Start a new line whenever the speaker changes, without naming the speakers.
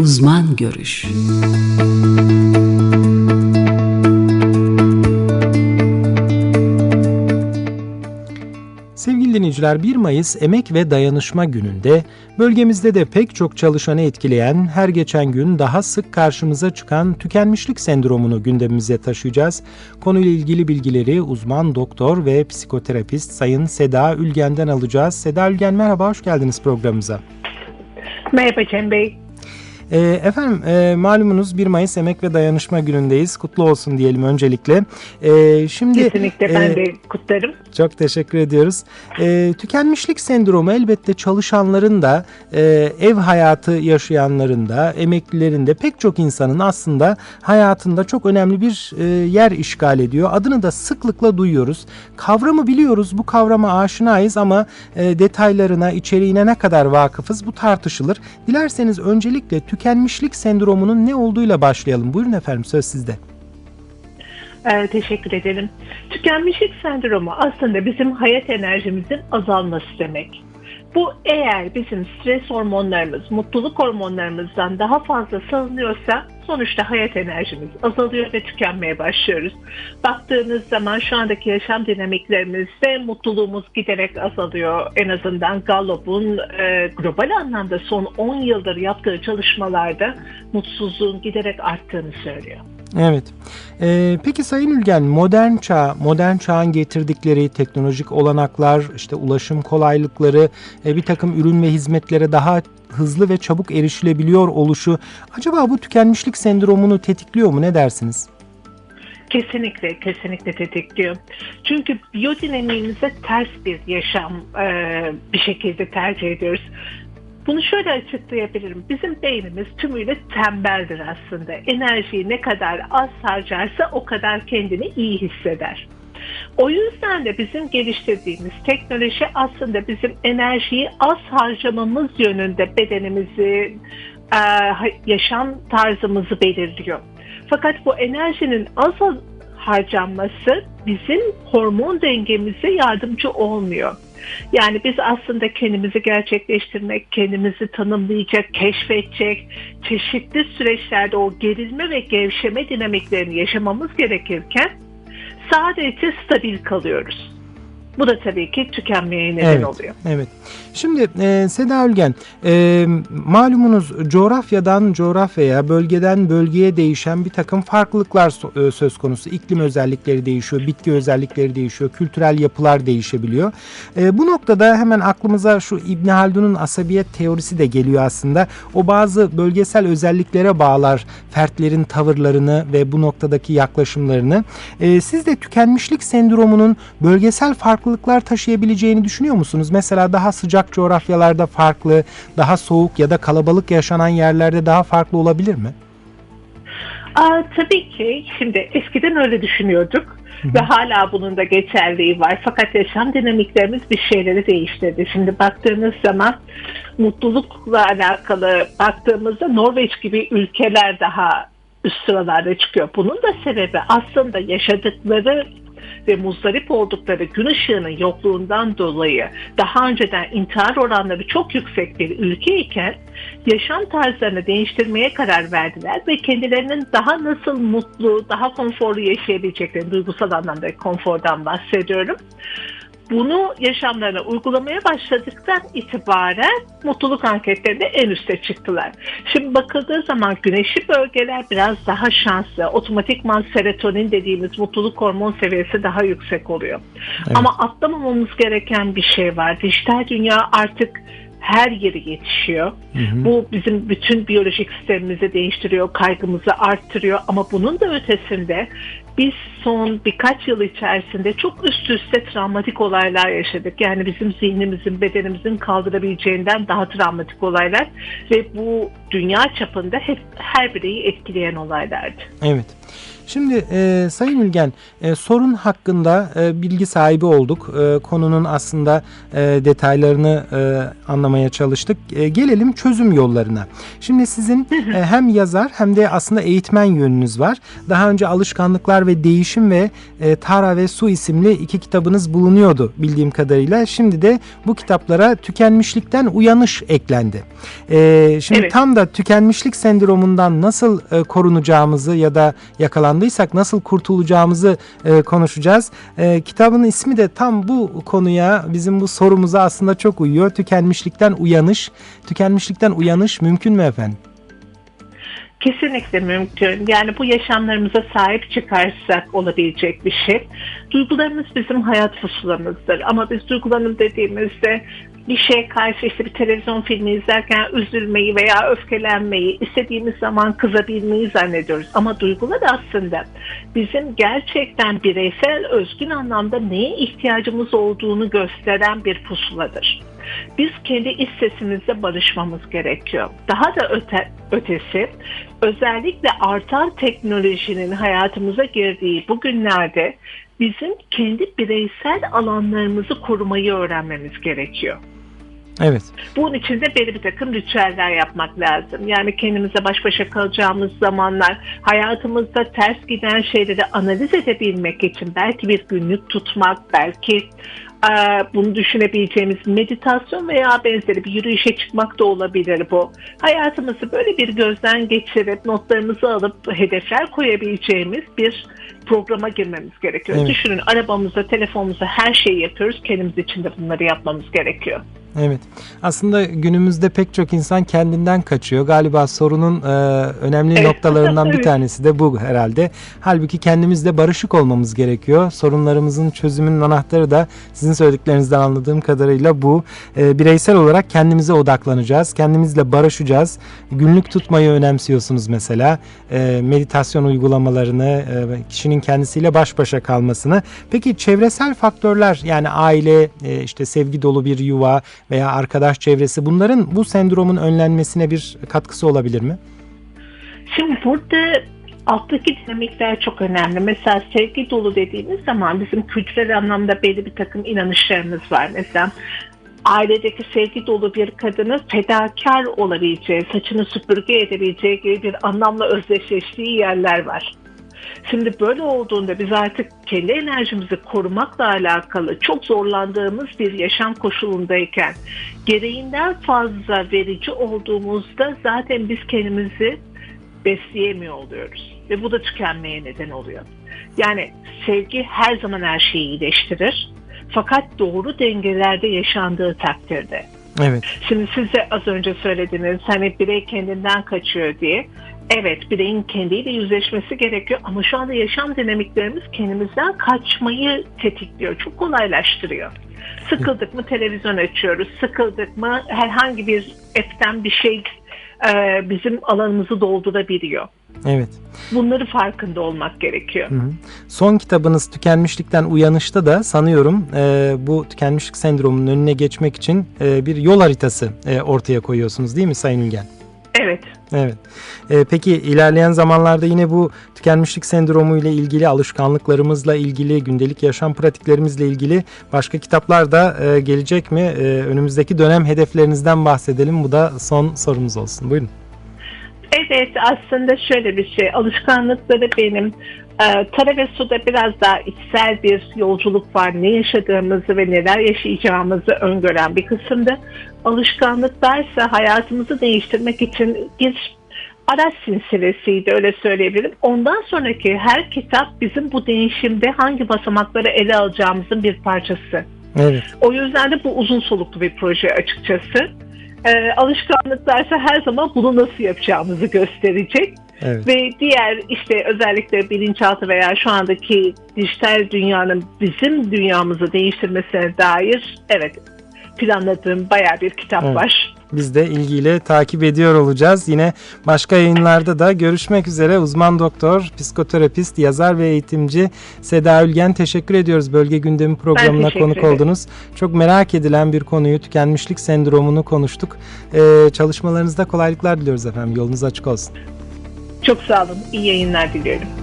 Uzman Görüş Sevgili dinleyiciler 1 Mayıs Emek ve Dayanışma Günü'nde bölgemizde de pek çok çalışanı etkileyen her geçen gün daha sık karşımıza çıkan tükenmişlik sendromunu gündemimize taşıyacağız. Konuyla ilgili bilgileri uzman doktor ve psikoterapist Sayın Seda Ülgen'den alacağız. Seda Ülgen merhaba hoş geldiniz programımıza.
Merhaba Cem Bey.
E, efendim e, malumunuz 1 Mayıs Emek ve Dayanışma Günü'ndeyiz. Kutlu olsun diyelim öncelikle.
E, şimdi Kesinlikle ben e, de kutlarım.
Çok teşekkür ediyoruz. E, tükenmişlik sendromu elbette çalışanların da e, ev hayatı yaşayanların da emeklilerin de pek çok insanın aslında hayatında çok önemli bir e, yer işgal ediyor. Adını da sıklıkla duyuyoruz. Kavramı biliyoruz, bu kavrama aşinayız ama e, detaylarına, içeriğine ne kadar vakıfız bu tartışılır. Dilerseniz öncelikle tükenmişlik tükenmişlik sendromunun ne olduğuyla başlayalım. Buyurun efendim söz sizde.
Ee, teşekkür ederim. Tükenmişlik sendromu aslında bizim hayat enerjimizin azalması demek. Bu eğer bizim stres hormonlarımız, mutluluk hormonlarımızdan daha fazla salınıyorsa sonuçta hayat enerjimiz azalıyor ve tükenmeye başlıyoruz. Baktığınız zaman şu andaki yaşam dinamiklerimiz ve mutluluğumuz giderek azalıyor. En azından Gallup'un e, global anlamda son 10 yıldır yaptığı çalışmalarda mutsuzluğun giderek arttığını söylüyor.
Evet. Ee, peki Sayın Ülgen, modern çağ, modern çağın getirdikleri teknolojik olanaklar, işte ulaşım kolaylıkları, e, bir takım ürün ve hizmetlere daha hızlı ve çabuk erişilebiliyor oluşu acaba bu tükenmişlik sendromunu tetikliyor mu? Ne dersiniz?
Kesinlikle, kesinlikle tetikliyor. Çünkü biyodinamiğimize ters bir yaşam e, bir şekilde tercih ediyoruz. Bunu şöyle açıklayabilirim. Bizim beynimiz tümüyle tembeldir aslında. Enerjiyi ne kadar az harcarsa o kadar kendini iyi hisseder. O yüzden de bizim geliştirdiğimiz teknoloji aslında bizim enerjiyi az harcamamız yönünde bedenimizi, e, yaşam tarzımızı belirliyor. Fakat bu enerjinin az harcanması bizim hormon dengemize yardımcı olmuyor. Yani biz aslında kendimizi gerçekleştirmek, kendimizi tanımlayacak, keşfedecek, çeşitli süreçlerde o gerilme ve gevşeme dinamiklerini yaşamamız gerekirken sadece stabil kalıyoruz. Bu da tabii ki tükenmeye neden
evet,
oluyor.
Evet. Şimdi e, Seda Ülgen, e, malumunuz coğrafyadan coğrafyaya, bölgeden bölgeye değişen bir takım farklılıklar e, söz konusu. İklim özellikleri değişiyor, bitki özellikleri değişiyor, kültürel yapılar değişebiliyor. E, bu noktada hemen aklımıza şu İbn Haldun'un asabiyet teorisi de geliyor aslında. O bazı bölgesel özelliklere bağlar fertlerin tavırlarını ve bu noktadaki yaklaşımlarını. E, siz de tükenmişlik sendromunun bölgesel farklılıklar taşıyabileceğini düşünüyor musunuz? Mesela daha sıcak coğrafyalarda farklı, daha soğuk ya da kalabalık yaşanan yerlerde daha farklı olabilir mi?
Aa, tabii ki. Şimdi eskiden öyle düşünüyorduk ve hala bunun da geçerliği var. Fakat yaşam dinamiklerimiz bir şeyleri değiştirdi. Şimdi baktığınız zaman mutlulukla alakalı baktığımızda Norveç gibi ülkeler daha üst sıralarda çıkıyor. Bunun da sebebi aslında yaşadıkları ve muzdarip oldukları gün ışığının yokluğundan dolayı daha önceden intihar oranları çok yüksek bir ülke iken yaşam tarzlarını değiştirmeye karar verdiler ve kendilerinin daha nasıl mutlu, daha konforlu yaşayabileceklerini duygusal anlamda konfordan bahsediyorum bunu yaşamlarına uygulamaya başladıktan itibaren mutluluk anketlerinde en üste çıktılar. Şimdi bakıldığı zaman güneşli bölgeler biraz daha şanslı. Otomatikman serotonin dediğimiz mutluluk hormon seviyesi daha yüksek oluyor. Evet. Ama atlamamamız gereken bir şey var. Dijital dünya artık her yeri yetişiyor. Hı hı. Bu bizim bütün biyolojik sistemimizi değiştiriyor, kaygımızı arttırıyor ama bunun da ötesinde biz son birkaç yıl içerisinde çok üst üste travmatik olaylar yaşadık. Yani bizim zihnimizin, bedenimizin kaldırabileceğinden daha travmatik olaylar ve bu dünya çapında hep her bireyi etkileyen olaylardı.
Evet. Şimdi e, Sayın Ülgen e, sorun hakkında e, bilgi sahibi olduk. E, konunun aslında e, detaylarını e, anlamaya çalıştık. E, gelelim çözüm yollarına. Şimdi sizin e, hem yazar hem de aslında eğitmen yönünüz var. Daha önce alışkanlıklar ve ve Değişim ve e, Tara ve Su isimli iki kitabınız bulunuyordu bildiğim kadarıyla. Şimdi de bu kitaplara tükenmişlikten uyanış eklendi. E, şimdi
Evet.
tam da tükenmişlik sendromundan nasıl e, korunacağımızı ya da yakalandıysak nasıl kurtulacağımızı e, konuşacağız. E, kitabın ismi de tam bu konuya bizim bu sorumuza aslında çok uyuyor. Tükenmişlikten uyanış. Tükenmişlikten uyanış mümkün mü efendim?
Kesinlikle mümkün. Yani bu yaşamlarımıza sahip çıkarsak olabilecek bir şey. Duygularımız bizim hayat pusulamızdır. Ama biz duygularımız dediğimizde bir şeye karşı işte bir televizyon filmi izlerken üzülmeyi veya öfkelenmeyi, istediğimiz zaman kızabilmeyi zannediyoruz. Ama duygular aslında bizim gerçekten bireysel özgün anlamda neye ihtiyacımız olduğunu gösteren bir pusuladır. Biz kendi iç sesimizle barışmamız gerekiyor. Daha da öte, ötesi özellikle artan teknolojinin hayatımıza girdiği bu günlerde bizim kendi bireysel alanlarımızı korumayı öğrenmemiz gerekiyor.
Evet.
Bunun için de belli bir takım ritüeller yapmak lazım. Yani kendimize baş başa kalacağımız zamanlar, hayatımızda ters giden şeyleri analiz edebilmek için belki bir günlük tutmak, belki bunu düşünebileceğimiz meditasyon veya benzeri bir yürüyüşe çıkmak da olabilir bu. Hayatımızı böyle bir gözden geçirip notlarımızı alıp hedefler koyabileceğimiz bir programa girmemiz gerekiyor.
Evet.
Düşünün arabamızda, telefonumuzda her şeyi yapıyoruz. Kendimiz için de bunları yapmamız gerekiyor.
Evet. Aslında günümüzde pek çok insan kendinden kaçıyor. Galiba sorunun e, önemli
Evet.
noktalarından bir tanesi de bu herhalde. Halbuki kendimizle barışık olmamız gerekiyor. Sorunlarımızın çözümünün anahtarı da sizin söylediklerinizden anladığım kadarıyla bu. E, bireysel olarak kendimize odaklanacağız. Kendimizle barışacağız. Günlük tutmayı önemsiyorsunuz mesela. E, meditasyon uygulamalarını, e, kişinin kendisiyle baş başa kalmasını. Peki çevresel faktörler yani aile, e, işte sevgi dolu bir yuva veya arkadaş çevresi bunların bu sendromun önlenmesine bir katkısı olabilir mi?
Şimdi burada alttaki dinamikler çok önemli. Mesela sevgi dolu dediğimiz zaman bizim kültürel anlamda belli bir takım inanışlarımız var. Mesela ailedeki sevgi dolu bir kadının fedakar olabileceği, saçını süpürge edebileceği gibi bir anlamla özdeşleştiği yerler var. Şimdi böyle olduğunda biz artık kendi enerjimizi korumakla alakalı çok zorlandığımız bir yaşam koşulundayken gereğinden fazla verici olduğumuzda zaten biz kendimizi besleyemiyor oluyoruz. Ve bu da tükenmeye neden oluyor. Yani sevgi her zaman her şeyi iyileştirir. Fakat doğru dengelerde yaşandığı takdirde.
Evet.
Şimdi siz de az önce söylediniz hani birey kendinden kaçıyor diye. Evet bireyin kendiyle yüzleşmesi gerekiyor ama şu anda yaşam dinamiklerimiz kendimizden kaçmayı tetikliyor. Çok kolaylaştırıyor. Sıkıldık mı televizyon açıyoruz. Sıkıldık mı herhangi bir app'ten bir şey e, bizim alanımızı doldurabiliyor.
Evet.
Bunları farkında olmak gerekiyor.
Hı hı. Son kitabınız Tükenmişlikten Uyanış'ta da sanıyorum e, bu tükenmişlik sendromunun önüne geçmek için e, bir yol haritası e, ortaya koyuyorsunuz değil mi Sayın Ülgen?
Evet.
Evet. E, peki ilerleyen zamanlarda yine bu tükenmişlik sendromu ile ilgili alışkanlıklarımızla ilgili, gündelik yaşam pratiklerimizle ilgili başka kitaplar da e, gelecek mi? E, önümüzdeki dönem hedeflerinizden bahsedelim. Bu da son sorumuz olsun. Buyurun.
Evet aslında şöyle bir şey alışkanlıkları benim e, Tara ve Su'da biraz daha içsel bir yolculuk var. Ne yaşadığımızı ve neler yaşayacağımızı öngören bir kısımda. Alışkanlıklarsa hayatımızı değiştirmek için bir araç silsilesiydi öyle söyleyebilirim. Ondan sonraki her kitap bizim bu değişimde hangi basamakları ele alacağımızın bir parçası.
Evet.
O yüzden de bu uzun soluklu bir proje açıkçası. Ee, alışkanlıklarsa her zaman bunu nasıl yapacağımızı gösterecek.
Evet.
Ve diğer işte özellikle bilinçaltı veya şu andaki dijital dünyanın bizim dünyamızı değiştirmesine dair evet planladığım bayağı bir kitap
Evet.
var.
Biz de ilgiyle takip ediyor olacağız. Yine başka yayınlarda da görüşmek üzere. Uzman doktor, psikoterapist, yazar ve eğitimci Seda Ülgen teşekkür ediyoruz. Bölge Gündemi programına konuk
ederim.
oldunuz. Çok merak edilen bir konuyu, tükenmişlik sendromunu konuştuk. Ee, çalışmalarınızda kolaylıklar diliyoruz efendim. Yolunuz açık olsun.
Çok sağ olun. İyi yayınlar diliyorum.